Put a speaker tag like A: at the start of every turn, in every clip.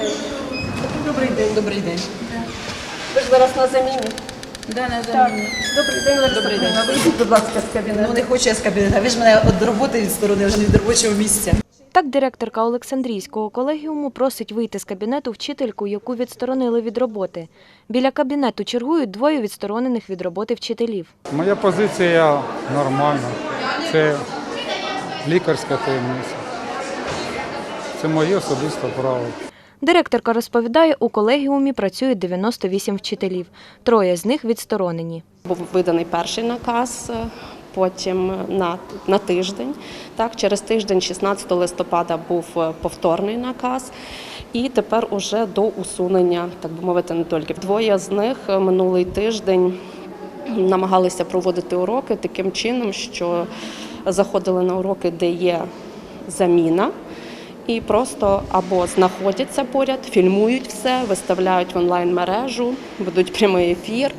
A: день. Добрий день.
B: Добрий день.
A: Ви ж зараз на заміні.
B: Да, на
A: Так. Добрий день, Лариса
B: Добрий день.
A: Вийдіть, будь ласка, з кабінету.
B: Ну не хочу я з кабінету. Ви ж мене від роботи відсторонили, вже не від робочого місця.
C: Так, директорка Олександрійського колегіуму просить вийти з кабінету вчительку, яку відсторонили від роботи. Біля кабінету чергують двоє відсторонених від роботи вчителів.
D: Моя позиція нормальна. Це лікарська таємниця. Це моє особисте право.
C: Директорка розповідає, у колегіумі працює 98 вчителів. Троє з них відсторонені.
E: Був виданий перший наказ, е, потім на, на тиждень. Так, через тиждень, 16 листопада, був е, повторний наказ. І тепер уже до усунення, так би мовити, недоліків. Двоє з них е, минулий тиждень намагалися проводити уроки таким чином, що заходили на уроки, де є заміна. І просто або знаходяться поряд, фільмують все, виставляють в онлайн-мережу, ведуть прямий ефір,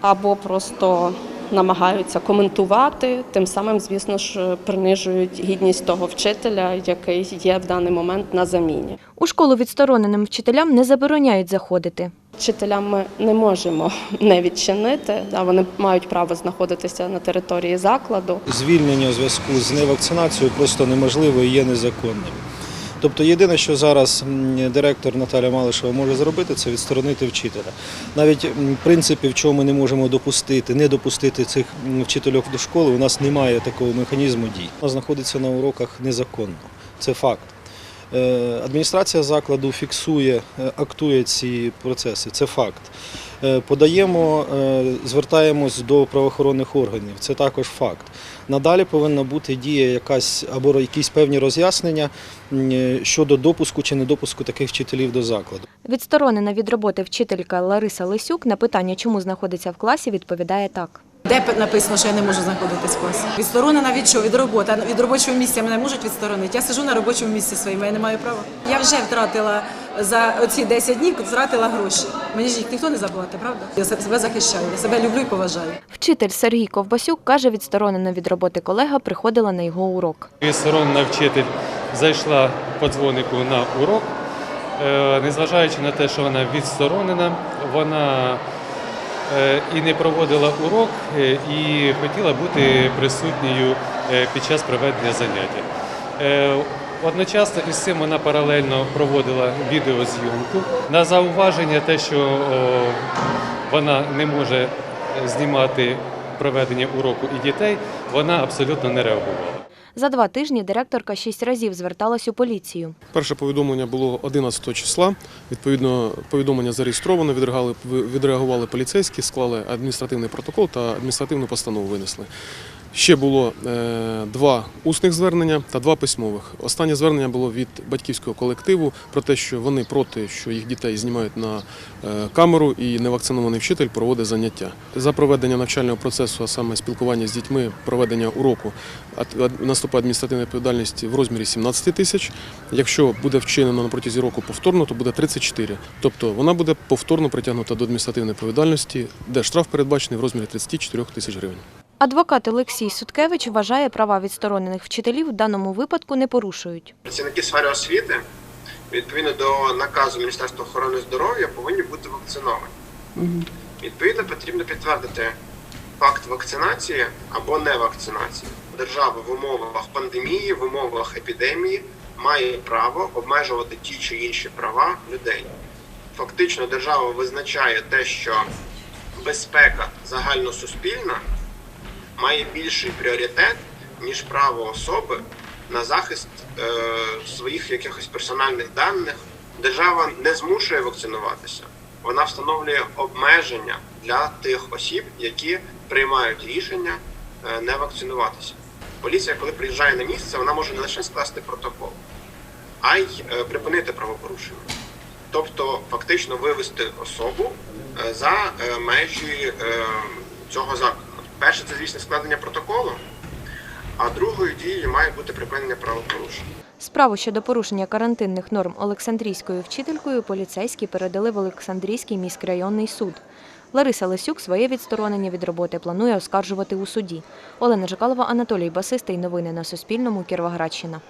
E: або просто намагаються коментувати, тим самим, звісно ж, принижують гідність того вчителя, який є в даний момент на заміні.
C: У школу відстороненим вчителям не забороняють заходити.
E: Вчителям ми не можемо не відчинити, да, вони мають право знаходитися на території закладу.
F: звільнення у зв'язку з невакцинацією просто неможливо і є незаконним. Тобто єдине, що зараз директор Наталя Малишева може зробити, це відсторонити вчителя. Навіть м, принципів, чого ми не можемо допустити, не допустити цих вчителів до школи, у нас немає такого механізму дій. Вона знаходиться на уроках незаконно. Це факт. Е, Адміністрація закладу фіксує, е, актує ці процеси. Це факт. Е, Подаємо, е, звертаємось до правоохоронних органів. Це також факт. Надалі повинна бути дія якась або якісь певні роз'яснення е, щодо допуску чи недопуску таких вчителів до закладу.
C: Відсторонена від роботи вчителька Лариса Лисюк на питання, чому знаходиться в класі, відповідає так.
B: Де написано, що я не можу знаходитись в класі? Відсторонена від чого? Від роботи. Від робочого місця мене можуть відсторонити. Я сижу на робочому місці своєму, я не маю права. Я вже втратила за оці 10 днів втратила гроші. Мені ж їх ніхто не заплатить, правда? Я себе захищаю, я себе люблю і поважаю.
C: Вчитель Сергій Ковбасюк каже, відсторонена від роботи колега приходила на його урок.
G: Відсторонена вчитель зайшла по дзвонику на урок. Е, Незважаючи на те, що вона відсторонена, вона е, і не проводила урок, е, і хотіла бути присутньою під час проведення заняття. Одночасно із цим вона паралельно проводила відеозйомку. На зауваження те, що о, вона не може знімати проведення уроку і дітей, вона абсолютно не реагувала.
C: За два тижні директорка шість разів зверталась у поліцію.
H: Перше повідомлення було 11 числа. Відповідно, повідомлення зареєстровано, відреагували, відреагували поліцейські, склали адміністративний протокол та адміністративну постанову винесли. Ще було е, два усних звернення та два письмових. Останнє звернення було від батьківського колективу про те, що вони проти, що їх дітей знімають на е, камеру і невакцинований вчитель проводить заняття. За проведення навчального процесу, а саме спілкування з дітьми, проведення уроку, наступає адміністративна відповідальність в розмірі 17 тисяч. Якщо буде вчинено на протязі року повторно, то буде 34. Тобто вона буде повторно притягнута до адміністративної відповідальності, де штраф передбачений в розмірі 34 тисяч гривень.
C: Адвокат Олексій Суткевич вважає, права відсторонених вчителів в даному випадку не порушують.
I: Працівники сфери освіти, відповідно до наказу Міністерства охорони здоров'я, повинні бути вакциновані. Відповідно, потрібно підтвердити факт вакцинації або невакцинації. Держава в умовах пандемії, в умовах епідемії має право обмежувати ті чи інші права людей. Фактично, держава визначає те, що безпека загальносуспільна має більший пріоритет, ніж право особи на захист е, своїх якихось персональних даних. Держава не змушує вакцинуватися. Вона встановлює обмеження для тих осіб, які приймають рішення е, не вакцинуватися. Поліція, коли приїжджає на місце, вона може не лише скласти протокол, а й е, припинити правопорушення. Тобто фактично вивести особу е, за е, межі е, цього закладу. Перше, це звісно складення протоколу, а другою дією має бути припинення правопорушення.
C: Справу щодо порушення карантинних норм Олександрійською вчителькою поліцейські передали в Олександрійський міськрайонний суд. Лариса Лисюк своє відсторонення від роботи планує оскаржувати у суді. Олена Жикалова, Анатолій Басистий. Новини на Суспільному. Кіровоградщина.